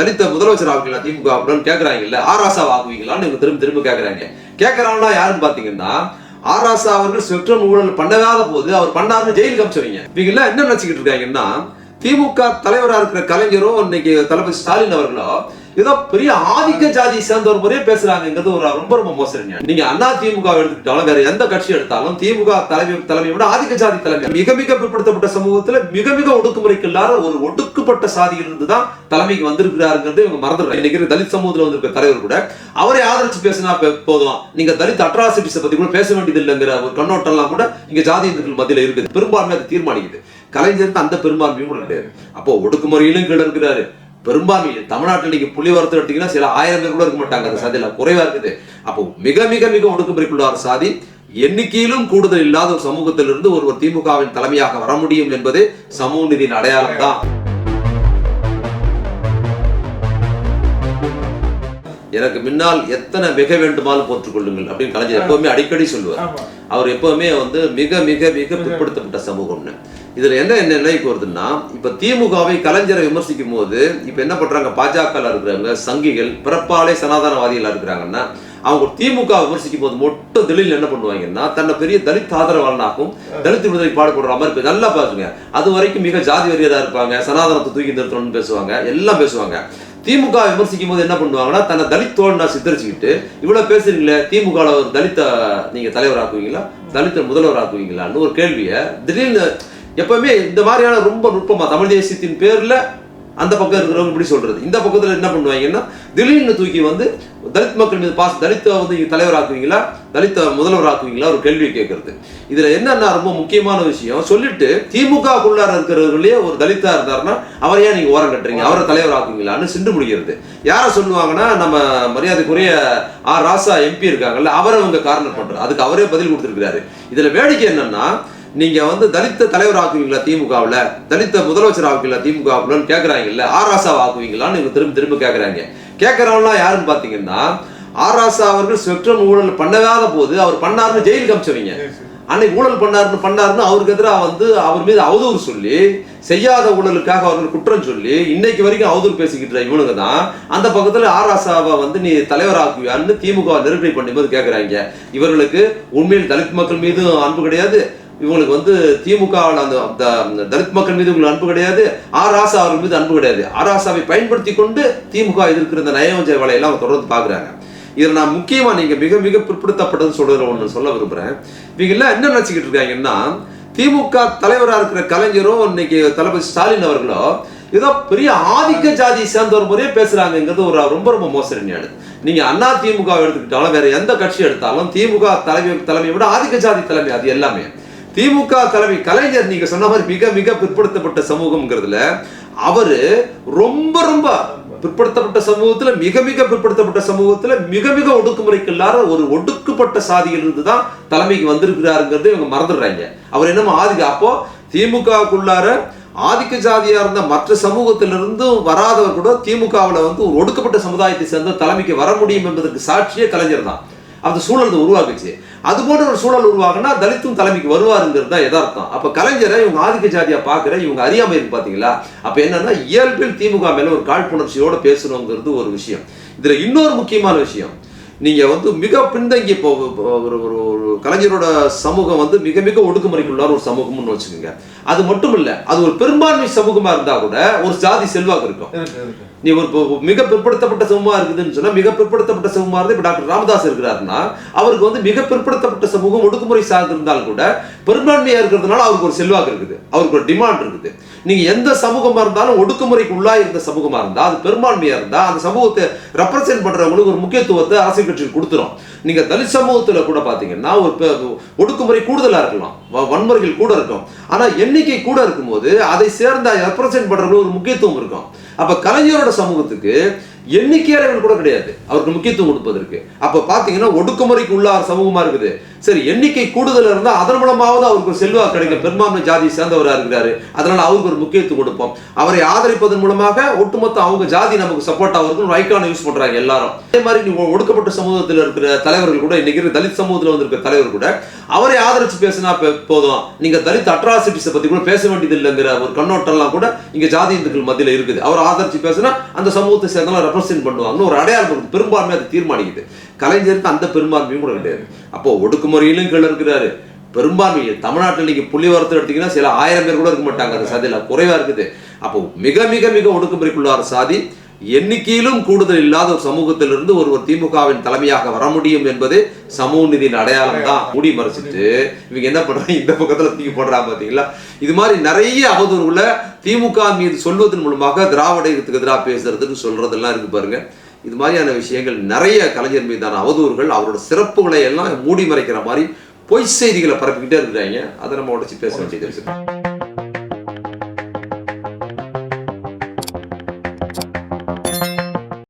தலித்த முதலமைச்சர் ஆகுவீங்களா திமுக அப்படின்னு கேட்கறாங்கல்ல ஆராசா ஆகுவீங்களான்னு இவங்க திரும்ப திரும்ப கேட்கறாங்க கேட்கறாங்களா யாருன்னு பாத்தீங்கன்னா ஆராசா அவர்கள் சுற்றம் ஊழல் பண்ணாத போது அவர் பண்ணாருன்னு ஜெயிலுக்கு அமிச்சவங்க இவங்க எல்லாம் என்ன நினைச்சுக்கிட்டு இருக்காங்கன்னா திமுக தலைவரா இருக்கிற கலைஞரும் இன்னைக்கு தளபதி ஸ்டாலின் அவர்களோ ஏதோ பெரிய ஆதிக்க ஜாதி சேர்ந்தவர் முறையே பேசுறாங்கிறது ஒரு ரொம்ப ரொம்ப மோசடிங்க. நீங்க அண்ணா திமுக எடுத்துக்கிட்டாலும் வேற எந்த கட்சி எடுத்தாலும் திமுக தலைமை தலைமை விட ஆதிக்க ஜாதி தலைமை மிக மிக பிற்படுத்தப்பட்ட சமூகத்துல மிக மிக ஒடுக்குமுறைக்கு இல்லாத ஒரு ஒடுக்கப்பட்ட சாதியிலிருந்து தான் தலைமைக்கு வந்திருக்கிறாருங்கிறது இவங்க மறந்துடுறாங்க. இன்னைக்கு தலித் சமூகத்துல வந்திருக்க தலைவர் கூட அவரை ஆதரிச்சு பேசினா போதும். நீங்க தலித் அட்ராசிட்டிஸை பத்தி கூட பேச வேண்டியது இல்லைங்கிற ஒரு கண்ணோட்டம் எல்லாம் கூட இங்க ஜாதி இந்துக்கள் இருக்குது. பெரும்பான்மை அதை தீர்மானிக்குது. கலைஞருக்கு அந்த பெரும்பான்மையும் கிடையாது. அப்போ ஒடுக்குமுறையிலும் கீழே இருக்கிறாரு. பெரும்பான்மையில் தமிழ்நாட்டில் இன்னைக்கு புள்ளி வரத்து எடுத்தீங்கன்னா சில ஆயிரம் பேர் கூட இருக்க மாட்டாங்க. அந்த சாதியில குறைவா இருக்குது. அப்போ மிக மிக மிக ஒடுக்குமுறைக்குள்ளார் சாதி. எண்ணிக்கையிலும் கூடுதல் இல்லாத ஒரு சமூகத்திலிருந்து ஒருவர் திமுகவின் தலைமையாக வர முடியும் என்பது சமூக நிதியின் அடையாளம் தான் எனக்கு முன்னால் எத்தனை மிக வேண்டுமானாலும் போற்றுக் கொள்ளுங்கள் அப்படின்னு கலைஞர் எப்பவுமே அடிக்கடி சொல்லுவார். அவர் எப்பவுமே வந்து மிக மிக மிக பிற்படுத்தப்பட்ட சமூகம்னு இதுல என்ன என்ன நிலைக்கு வருதுன்னா இப்ப திமுகவை கலைஞரை விமர்சிக்கும் போது இப்ப என்ன பண்றாங்க? பாஜக இருக்கிறவங்க சங்கிகள் பிறப்பாலே சனாதனவாதிகளா இருக்கிறாங்கன்னா அவங்க திமுக விமர்சிக்கும் போது மட்டும் திடீர்னு என்ன பண்ணுவாங்கன்னா தன்னை பெரிய தலித் ஆதரவாளனாகவும் தலித் விடுதலை பாடுபடுற மாதிரி நல்லா பாருங்க. அது வரைக்கும் மிக ஜாதி வெறியரா இருப்பாங்க. சனாதனத்தை தூக்கி நிறுத்தணும்னு பேசுவாங்க. எல்லாம் பேசுவாங்க. திமுக விமர்சிக்கும் போது என்ன பண்ணுவாங்கன்னா தன்னை தலித் தோழனா சித்தரிச்சுக்கிட்டு இவ்வளவு பேசுறீங்களே திமுக தலித்த நீங்க தலைவர் ஆக்குவீங்களா தலித்த முதல்வர் ஆக்குவீங்களான்னு ஒரு கேள்வியை திடீர்னு எப்பவுமே இந்த மாதிரியான ரொம்ப நுட்பமா தமிழ் தேசியத்தின் பேர்ல அந்த பக்கம் இருக்கிறவங்க இப்படி சொல்றது. இந்த பக்கத்தில் என்ன பண்ணுவாங்கன்னா திடீர்னு தூக்கி வந்து தலித் மக்கள் மீது பாஸ் தலித்த வந்து தலைவராக்குவீங்களா? தலைவர் ஆக்குவீங்களா தலித்த முதல்வர் ஆக்குவீங்களா ஒரு கேள்வி கேட்கறது. இதுல என்னன்னா ரொம்ப முக்கியமான விஷயம். சொல்லிட்டு திமுக குள்ளார இருக்கிறவர்களே ஒரு தலித்தா இருந்தாருன்னா அவரை ஏன் நீங்க ஓரம் கட்டுறீங்க? அவரை தலைவர் ஆக்குவீங்களான்னு சிண்டு முடிகிறது. யாரை சொல்லுவாங்கன்னா நம்ம மரியாதைக்குரிய ஆர் ராசா எம்பி இருக்காங்கல்ல அவரை அவங்க காரணம் பண்றாரு அதுக்கு அவரே பதில் கொடுத்துருக்கிறாரு. இதுல வேடிக்கை என்னன்னா நீங்க வந்து தலித்த தலைவர் ஆக்குவீங்களா திமுகவுல? தலித்த முதலமைச்சர் ஆக்குவீங்களா திமுகவுலன்னு கேக்குறாங்கல்ல. ஆராசா ஆக்குவீங்களான்னு இவங்க திரும்ப திரும்ப கேக்குறாங்க. கேட்கறவங்களாம் யாருன்னு பாத்தீங்கன்னா ஆராசா அவர்கள் ஸ்பெக்ட்ரம் ஊழல் பண்ணாத போது அவர் பண்ணாருன்னு ஜெயிலுக்கு அமிச்சவங்க அன்னைக்கு ஊழல் பண்ணாருன்னு பண்ணாருன்னு அவருக்கு எதிராக வந்து அவர் மீது அவதூறு சொல்லி செய்யாத ஊழலுக்காக அவர்கள் குற்றம் சொல்லி இன்னைக்கு வரைக்கும் அவதூறு பேசிக்கிட்டு இவனுங்க தான் அந்த பக்கத்துல ஆராசாவை வந்து நீ தலைவராக்குவியான்னு திமுக நெருக்கடி பண்ணும்போது கேட்குறாங்க இவர்களுக்கு உண்மையில் தலித் மக்கள் மீது அன்பு கிடையாது. இவங்களுக்கு வந்து திமுக அந்த தலித் மக்கள் மீது உங்களுக்கு அன்பு கிடையாது. ஆர் ராசா அவர்கள் மீது அன்பு கிடையாது. ஆர் ராசாவை பயன்படுத்தி கொண்டு திமுக எதிர்க்கிற இந்த நயவஞ்ச வேலையெல்லாம் அவங்க தொடர்ந்து பார்க்குறாங்க. இதில் நான் முக்கியமாக நீங்கள் மிக மிக பிற்படுத்தப்பட்டதுன்னு சொல்கிற ஒன்று சொல்ல விரும்புகிறேன் இவங்க எல்லாம் என்ன நினச்சிக்கிட்டு இருக்காங்கன்னா திமுக தலைவராக இருக்கிற கலைஞரும் இன்னைக்கு தளபதி ஸ்டாலின் அவர்களோ ஏதோ பெரிய ஆதிக்க ஜாதி சேர்ந்தவர் முறையே பேசுறாங்கிறது ஒரு ரொம்ப ரொம்ப மோசடியான நீங்க அண்ணா திமுக எடுத்துக்கிட்டாலும் வேற எந்த கட்சி எடுத்தாலும் திமுக தலைமை தலைமையை விட ஆதிக்க ஜாதி தலைமை அது எல்லாமே. திமுக தலைமை கலைஞர் நீங்க சொன்ன மாதிரி மிக மிக பிற்படுத்தப்பட்ட சமூகம்ங்கிறதுல அவரு ரொம்ப ரொம்ப பிற்படுத்தப்பட்ட சமூகத்துல மிக மிக பிற்படுத்தப்பட்ட சமூகத்துல மிக மிக ஒடுக்குமுறைக்கு இல்லாத ஒரு ஒடுக்கப்பட்ட சாதியிலிருந்து தான் தலைமைக்கு வந்திருக்கிறாருங்கிறது இவங்க மறந்துடுறாங்க. அவர் என்னமோ ஆதிக்க அப்போ திமுகவுக்குள்ளார ஆதிக்க ஜாதியா இருந்த மற்ற சமூகத்திலிருந்தும் வராதவர் கூட திமுகவில் வந்து ஒரு ஒடுக்கப்பட்ட சமுதாயத்தை சேர்ந்த தலைமைக்கு வர முடியும் என்பதற்கு சாட்சியே கலைஞர் தான். அந்த சூழல் உருவாக்குச்சு. அது போன்ற ஒரு சூழல் உருவாகுனா தலித்தும் தலைமைக்கு வருவாருங்கிறது தான் எதார்த்தம் அப்போ கலைஞரை இவங்க ஆதிக்க ஜாதியாக பார்க்குற இவங்க அறியாமல் இருக்கு பார்த்தீங்களா அப்போ என்னன்னா இயல்பில் திமுக மேலே ஒரு காழ்ப்புணர்ச்சியோடு பேசணுங்கிறது ஒரு விஷயம். இதில் இன்னொரு முக்கியமான விஷயம். நீங்க வந்து மிக பின்தங்கி இப்போ ஒரு ஒரு ஒரு கலைஞரோட சமூகம் வந்து மிக மிக ஒடுக்குமுறைக்குள்ளார ஒரு சமூகம்னு வச்சுக்கோங்க. அது மட்டும் இல்ல அது ஒரு பெரும்பான்மை சமூகமா இருந்தா கூட ஒரு ஜாதி செல்வாக்கு இருக்கும். இருக்கு இருக்கு. நீ ஒரு மிக பிற்படுத்தப்பட்ட சமூகமா இருக்குதுன்னு சொன்னா மிக பிற்படுத்தப்பட்ட சமூகமா இருந்து இப்ப டாக்டர் ராமதாஸ் இருக்கிறாருன்னா அவருக்கு வந்து மிக பிற்படுத்தப்பட்ட சமூகம் ஒடுக்குமுறை சார்ந்து இருந்தாலும் கூட பெரும்பான்மையா இருக்கிறதுனால அவருக்கு ஒரு செல்வாக்கு இருக்குது. அவருக்கு ஒரு டிமாண்ட் இருக்குது. நீங்க எந்த சமூகமா இருந்தாலும் ஒடுக்குமுறைக்கு உள்ளாய் இருந்த சமூகமா இருந்தா அது பெரும்பான்மையா இருந்தா அந்த சமூகத்தை ரெப்ரசென்ட் பண்றவங்களுக்கு ஒரு முக்கியத்துவத்தை அரசியல் கட்சிகள் கொடுத்துரும் நீங்க தலித் சமூகத்துல கூட பாத்தீங்கன்னா ஒரு ஒடுக்குமுறை கூடுதலா இருக்கலாம். வன்முறைகள் கூட இருக்கும். ஆனா எண்ணிக்கை கூட இருக்கும்போது அதை சேர்ந்த ரெப்ரசென்ட் பண்ணுறவங்களுக்கு ஒரு முக்கியத்துவம் இருக்கும். அப்ப கலைஞரோட சமூகத்துக்கு எண்ணிக்கையாளர்கள் கூட கிடையாது. அவருக்கு முக்கியத்துவம் கொடுப்பதற்கு. அப்ப பாத்தீங்கன்னா ஒடுக்குமுறைக்கு உள்ளார் சமூகமா இருக்குது. சரி எண்ணிக்கை கூடுதல் இருந்தா அதன் மூலமாவது அவருக்கு செல்வா செல்வாக்கு கிடைக்கும். பெரும்பான்மை ஜாதியை சேர்ந்தவராக இருக்கிறாரு. அதனால அவருக்கு ஒரு முக்கியத்துவம் கொடுப்போம். அவரை ஆதரிப்பதன் மூலமாக ஒட்டுமொத்த அவங்க ஜாதி நமக்கு சப்போர்ட் ஆகுதுன்னு ஐக்கான யூஸ் பண்றாங்க எல்லாரும். அதே மாதிரி நீ ஒடுக்கப்பட்ட சமூகத்தில் இருக்கிற தலைவர்கள் கூட இன்னைக்கு தலித் சமூகத்தில் வந்திருக்கிற தலைவர் கூட அவரை ஆதரிச்சு பேசினா போதும். நீங்க தலித் அட்ராசிட்டிஸை பத்தி கூட பேச வேண்டியது இல்லைங்கிற ஒரு கண்ணோட்டம்லாம் கூட இங்க ஜாதி இந்துக்கள் மத்தியில் இருக்குது. அவர் ஆதரிச்சு பேசினா அந்த சமூகத்தை சேர்ந்தாலும் ரெப்ரசென்ட் பண்ணுவாங்கன்னு ஒரு அடையாளம் இருக்குது. பெரும்பான்மை அது தீர்மானிக்குது. கலைஞருக்கு அந்த பெரும்பான்மையும் கூட கிடையாது. அப்போ ஒடுக்குமுறையிலும் கீழே இருக்கிறாரு. பெரும்பான்மை தமிழ்நாட்டில் நீங்க புள்ளிவரத்தை எடுத்தீங்கன்னா சில ஆயிரம் பேர் கூட இருக்க மாட்டாங்க. அந்த சாதியில குறைவா இருக்குது. அப்போ மிக மிக மிக ஒடுக்குமுறைக்குள்ளார சாதி எண்ணிக்கையிலும் கூடுதல் இல்லாத ஒரு சமூகத்திலிருந்து ஒருவர் திமுகவின் தலைமையாக வர முடியும் என்பது சமூக நீதியின் அடையாளம் தான் மூடி மறைச்சிட்டு இவங்க என்ன பண்றாங்க? இந்த பக்கத்துல தூக்கி போடுறாங்க பாத்தீங்களா? இது மாதிரி நிறைய அவதூறுகளை திமுக மீது சொல்வதன் மூலமாக திராவிட இயக்கத்துக்கு எதிராக பேசுறதுன்னு சொல்றதெல்லாம் இருக்கு பாருங்க. இது மாதிரியான விஷயங்கள் நிறைய கலைஞர் மீதான அவதூறுகள் அவரோட சிறப்புகளை எல்லாம் மூடி மறைக்கிற மாதிரி பொய் செய்திகளை பரப்பிக்கிட்டே இருக்கிறாங்க. அதை நம்ம உடச்சி பேச வேண்டியது இருக்கு.